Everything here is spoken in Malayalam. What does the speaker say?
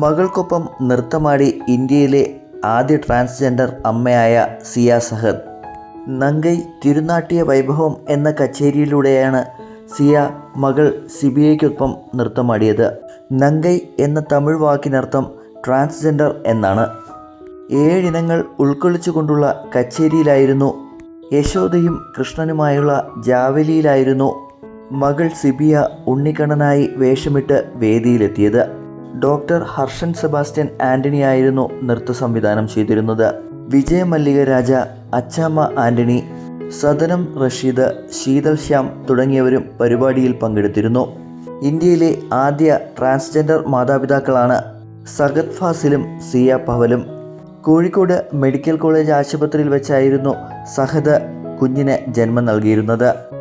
മകൾക്കൊപ്പം നൃത്തമാടി ഇന്ത്യയിലെ ആദ്യ ട്രാൻസ്ജെൻഡർ അമ്മയായ സിയ സഹദ്. നങ്കൈ തിരുനാട്ടിയ വൈഭവം എന്ന കച്ചേരിയിലൂടെയാണ് സിയ മകൾ സിബിയയ്ക്കൊപ്പം നൃത്തമാടിയത്. നങ്കൈ എന്ന തമിഴ് വാക്കിനർത്ഥം ട്രാൻസ്ജെൻഡർ എന്നാണ്. ഏഴിനങ്ങൾ ഉൾക്കൊള്ളിച്ചുകൊണ്ടുള്ള കച്ചേരിയിലായിരുന്നു യശോദയും കൃഷ്ണനുമായുള്ള ജാവലിയിലായിരുന്നു മകൾ സിബിയ ഉണ്ണിക്കണ്ണനായി വേഷമിട്ട് വേദിയിലെത്തിയത്. ഡോക്ടർ ഹർഷൻ സെബാസ്റ്റ്യൻ ആന്റണി ആയിരുന്നു നൃത്ത സംവിധാനം ചെയ്തിരുന്നത്. വിജയ മല്ലിക രാജ അച്ചാമ്മ ആന്റണി സദനം റഷീദ് ശീതൽ ശ്യാം തുടങ്ങിയവരും പരിപാടിയിൽ പങ്കെടുത്തിരുന്നു. ഇന്ത്യയിലെ ആദ്യ ട്രാൻസ്ജെൻഡർ മാതാപിതാക്കളാണ് സഗത് ഫാസിലും സിയ പവലും. കോഴിക്കോട് മെഡിക്കൽ കോളേജ് ആശുപത്രിയിൽ വെച്ചായിരുന്നു സഹദ് കുഞ്ഞിന് ജന്മം നൽകിയിരുന്നത്.